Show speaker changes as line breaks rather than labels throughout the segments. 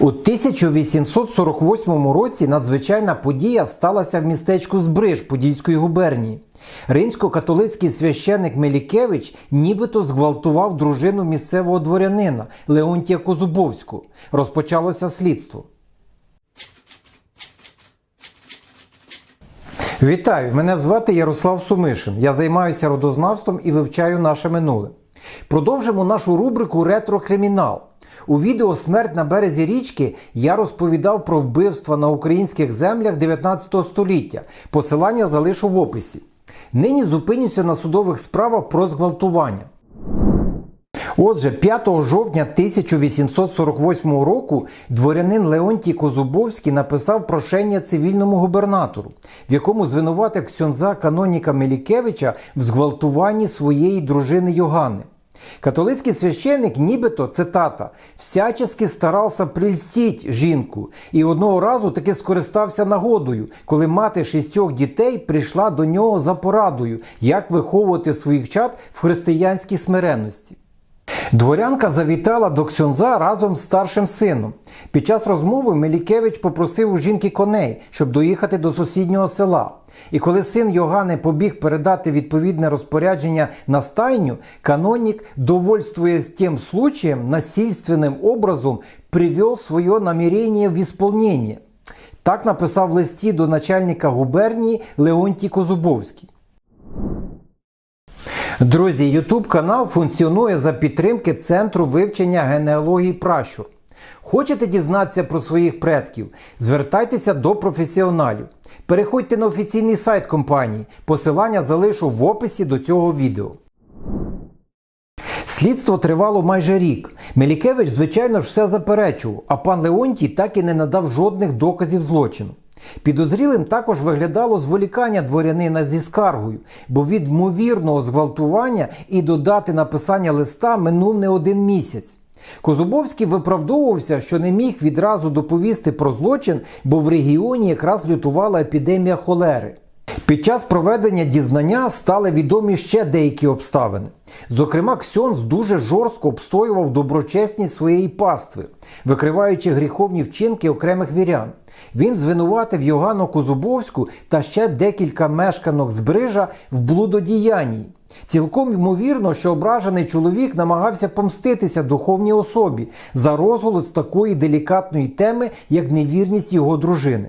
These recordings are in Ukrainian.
У 1848 році надзвичайна подія сталася в містечку Збриж Подільської губернії. Римсько-католицький священик Мелікевич нібито зґвалтував дружину місцевого дворянина Леонтія Козубовського. Розпочалося слідство. Вітаю! Мене звати Ярослав Сумишин. Я займаюся родознавством і вивчаю наше минуле. Продовжимо нашу рубрику Ретро-кримінал. У відео Смерть на березі річки я розповідав про вбивства на українських землях 19 століття. Посилання залишу в описі. Нині зупинюся на судових справах про зґвалтування. Отже, 5 жовтня 1848 року дворянин Леонтій Козубовський написав прошення цивільному губернатору, в якому звинуватив ксьонза каноніка Мелікевича в зґвалтуванні своєї дружини Йоганни. Католицький священник, нібито цитата, всячески старався прильстіть жінку і одного разу таки скористався нагодою, коли мати шістьох дітей прийшла до нього за порадою, як виховувати своїх чад в християнській смиренності. Дворянка завітала до Ксьонза разом з старшим сином. Під час розмови Мелікевич попросив у жінки коней, щоб доїхати до сусіднього села. І коли син Йогани побіг передати відповідне розпорядження на стайню, канонік, довольствуясь тем случаем, насильственным образом привел своє намерение в исполнение. Так написав в листі до начальника губернії Леонтій Козубовський. Друзі, YouTube канал функціонує за підтримки Центру вивчення генеалогії пращур. Хочете дізнатися про своїх предків? Звертайтеся до професіоналів. Переходьте на офіційний сайт компанії. Посилання залишу в описі до цього відео. Слідство тривало майже рік. Мелікевич, звичайно ж, все заперечував, а пан Леонтій так і не надав жодних доказів злочину. Підозрілим також виглядало зволікання дворянина зі скаргою, бо від ймовірного зґвалтування і до дати написання листа минув не один місяць. Козубовський виправдовувався, що не міг відразу доповісти про злочин, бо в регіоні якраз лютувала епідемія холери. Під час проведення дізнання стали відомі ще деякі обставини. Зокрема, Ксьонз дуже жорстко обстоював доброчесність своєї пастви, викриваючи гріховні вчинки окремих вірян. Він звинуватив Йоганну Козубовську та ще декілька мешканок Збрижа в блудодіянні. Цілком ймовірно, що ображений чоловік намагався помститися духовній особі за розголос такої делікатної теми, як невірність його дружини.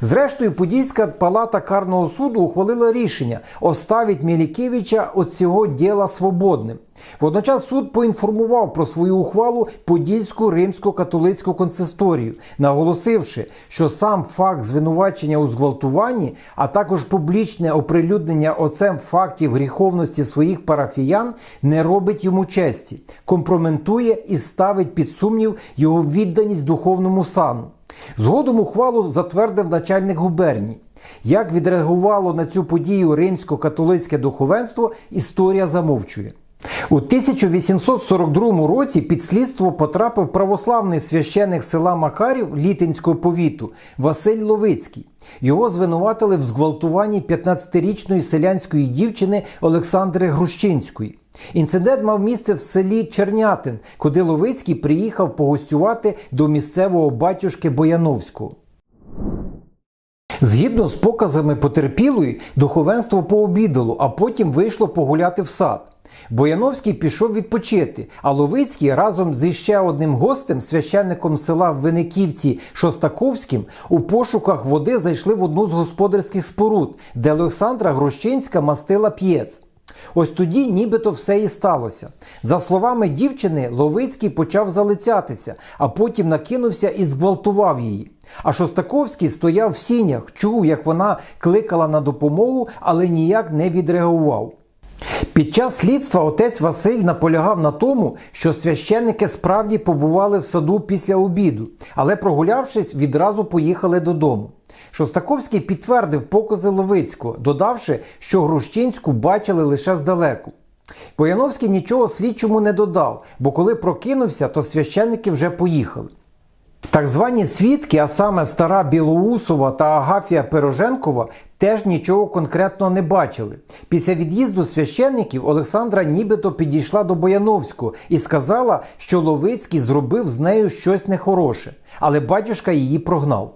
Зрештою, Подільська палата карного суду ухвалила рішення оставить Мілікевича від цього діла свободним. Водночас суд поінформував про свою ухвалу Подільську римсько-католицьку консисторію, наголосивши, що сам факт звинувачення у зґвалтуванні, а також публічне оприлюднення оцем фактів гріховності своїх парафіян не робить йому честі, компроментує і ставить під сумнів його відданість духовному сану. Згодом ухвалу затвердив начальник губернії. Як відреагувало на цю подію римсько-католицьке духовенство, історія замовчує. У 1842 році під слідство потрапив православний священик села Макарів Літинського повіту Василь Ловицький. Його звинуватили в зґвалтуванні 15-річної селянської дівчини Олександри Грущинської. Інцидент мав місце в селі Чернятин, куди Ловицький приїхав погостювати до місцевого батюшки Бояновського. Згідно з показами потерпілої, духовенство пообідало, а потім вийшло погуляти в сад. Бояновський пішов відпочити, а Ловицький разом зі ще одним гостем, священником села Виниківці Шостаковським, у пошуках води зайшли в одну з господарських споруд, де Олександра Грощинська мастила п'єц. Ось тоді нібито все і сталося. За словами дівчини, Ловицький почав залицятися, а потім накинувся і зґвалтував її. А Шостаковський стояв в сінях, чув, як вона кликала на допомогу, але ніяк не відреагував. Під час слідства отець Василь наполягав на тому, що священники справді побували в саду після обіду, але прогулявшись, відразу поїхали додому. Шостаковський підтвердив покази Ловицького, додавши, що Грущинську бачили лише здалеку. Пояновський нічого слідчому не додав, бо коли прокинувся, то священники вже поїхали. Так звані свідки, а саме стара Білоусова та Агафія Пироженкова, теж нічого конкретного не бачили. Після від'їзду священників Олександра нібито підійшла до Бояновського і сказала, що Ловицький зробив з нею щось нехороше, але батюшка її прогнав.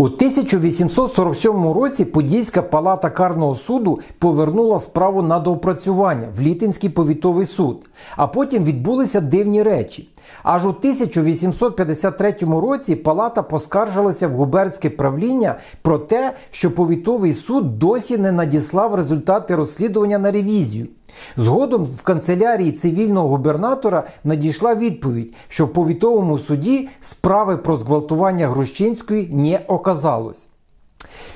У 1847 році Подільська палата карного суду повернула справу на доопрацювання в Літинський повітовий суд, а потім відбулися дивні речі. Аж у 1853 році палата поскаржилася в губернське правління про те, що повітовий суд досі не надіслав результати розслідування на ревізію. Згодом в канцелярії цивільного губернатора надійшла відповідь, що в повітовому суді справи про зґвалтування Грущинської не оказалось.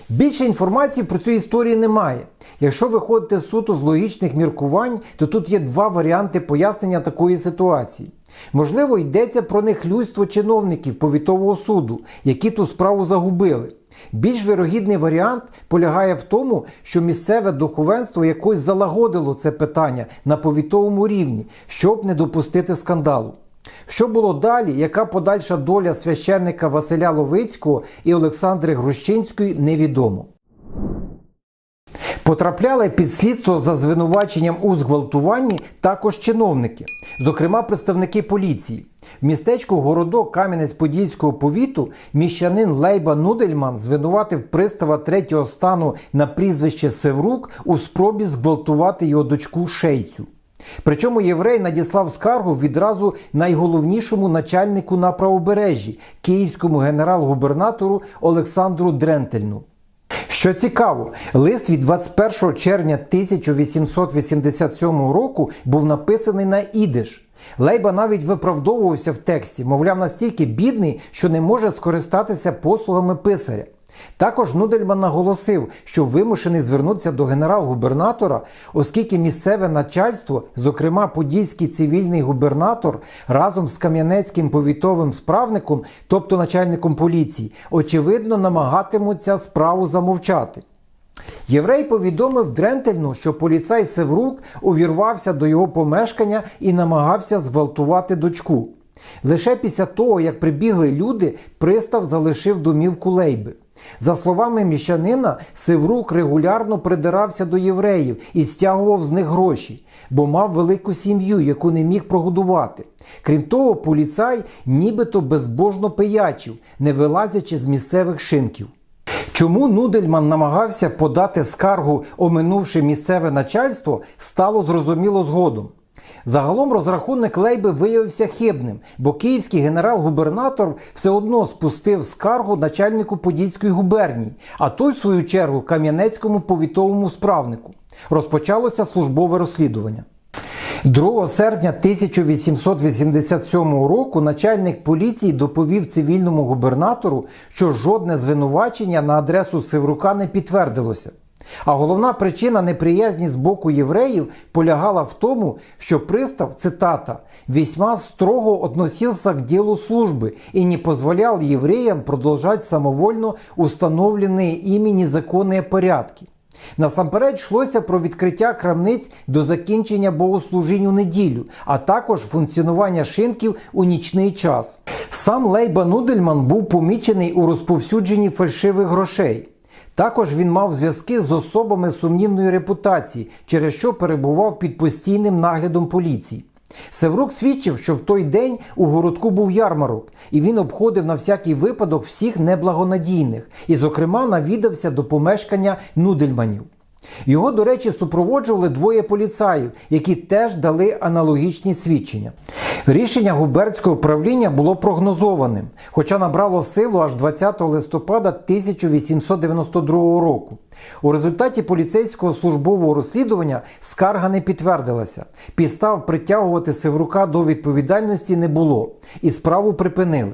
Більше інформації про цю історію немає. Якщо виходити з суто з логічних міркувань, то тут є два варіанти пояснення такої ситуації. Можливо, йдеться про нехлюйство чиновників повітового суду, які ту справу загубили. Більш вирогідний варіант полягає в тому, що місцеве духовенство якось залагодило це питання на повітовому рівні, щоб не допустити скандалу. Що було далі, яка подальша доля священника Василя Ловицького і Олександри Грущинської, невідомо. Потрапляли під слідство за звинуваченням у зґвалтуванні також чиновники, зокрема представники поліції. В містечку Городок Кам'янець-Подільського повіту міщанин Лейба Нудельман звинуватив пристава третього стану на прізвище Севрук у спробі зґвалтувати його дочку Шейцю. Причому єврей надіслав скаргу відразу найголовнішому начальнику на правобережжі київському генерал-губернатору Олександру Дрентельну. Що цікаво, лист від 21 червня 1887 року був написаний на ідиш. Лейба навіть виправдовувався в тексті, мовляв, настільки бідний, що не може скористатися послугами писаря. Також Нудельман наголосив, що вимушений звернутися до генерал-губернатора, оскільки місцеве начальство, зокрема подільський цивільний губернатор, разом з кам'янецьким повітовим справником, тобто начальником поліції, очевидно намагатимуться справу замовчати. Єврей повідомив Дрентельну, що поліцай Севрук увірвався до його помешкання і намагався зґвалтувати дочку. Лише після того, як прибігли люди, пристав залишив домівку Лейби. За словами міщанина, Севрук регулярно придирався до євреїв і стягував з них гроші, бо мав велику сім'ю, яку не міг прогодувати. Крім того, поліцай нібито безбожно пиячив, не вилазячи з місцевих шинків. Чому Нудельман намагався подати скаргу, оминувши місцеве начальство, стало зрозуміло згодом. Загалом розрахунок Лейби виявився хибним, бо київський генерал-губернатор все одно спустив скаргу начальнику Подільської губернії, а той, в свою чергу, кам'янецькому повітовому справнику. Розпочалося службове розслідування. 2 серпня 1887 року начальник поліції доповів цивільному губернатору, що жодне звинувачення на адресу Севрука не підтвердилося. А головна причина неприязні з боку євреїв полягала в тому, що пристав, цитата, «весьма строго относился к делу службы и не позволял евреям продолжать самовольно установленные ими незаконные порядки. Насамперед йшлося про відкриття крамниць до закінчення богослужінь у неділю, а також функціонування шинків у нічний час. Сам Лейба Нудельман був помічений у розповсюдженні фальшивих грошей. Також він мав зв'язки з особами сумнівної репутації, через що перебував під постійним наглядом поліції. Севрук свідчив, що в той день у городку був ярмарок, і він обходив на всякий випадок всіх неблагонадійних, і, зокрема, навідався до помешкання Нудельманів. Його, до речі, супроводжували двоє поліцаїв, які теж дали аналогічні свідчення. Рішення губернського правління було прогнозованим, хоча набрало силу аж 20 листопада 1892 року. У результаті поліцейського службового розслідування скарга не підтвердилася. Підстав притягувати Севрука до відповідальності не було, і справу припинили.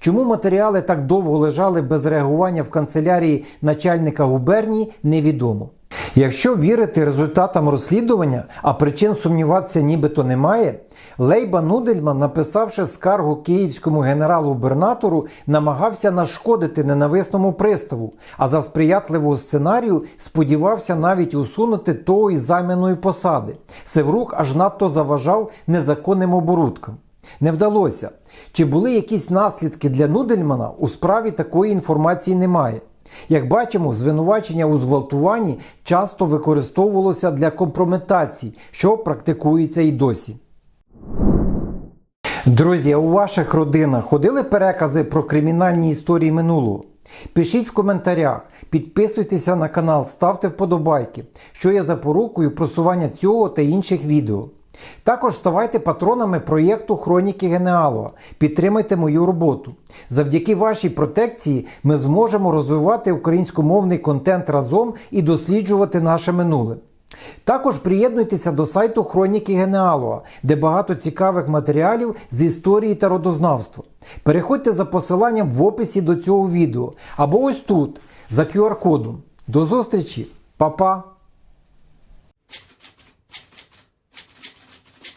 Чому матеріали так довго лежали без реагування в канцелярії начальника губернії, невідомо. Якщо вірити результатам розслідування, а причин сумніватися нібито немає, Лейба Нудельман, написавши скаргу київському генерал-губернатору, намагався нашкодити ненависному приставу, а за сприятливого сценарію сподівався навіть усунути того із заміної посади. Севрук аж надто заважав незаконним оборудкам. Не вдалося. Чи були якісь наслідки для Нудельмана? У справі такої інформації немає. Як бачимо, звинувачення у зґвалтуванні часто використовувалося для компрометацій, що практикується і досі. Друзі, у ваших родинах ходили перекази про кримінальні історії минулого? Пишіть в коментарях, підписуйтеся на канал, ставте вподобайки, що є запорукою просування цього та інших відео. Також ставайте патронами проєкту Хроніки Генеалога. Підтримайте мою роботу. Завдяки вашій протекції ми зможемо розвивати українськомовний контент разом і досліджувати наше минуле. Також приєднуйтеся до сайту Хроніки Генеалога, де багато цікавих матеріалів з історії та родознавства. Переходьте за посиланням в описі до цього відео або ось тут, за QR-кодом. До зустрічі, Па-па!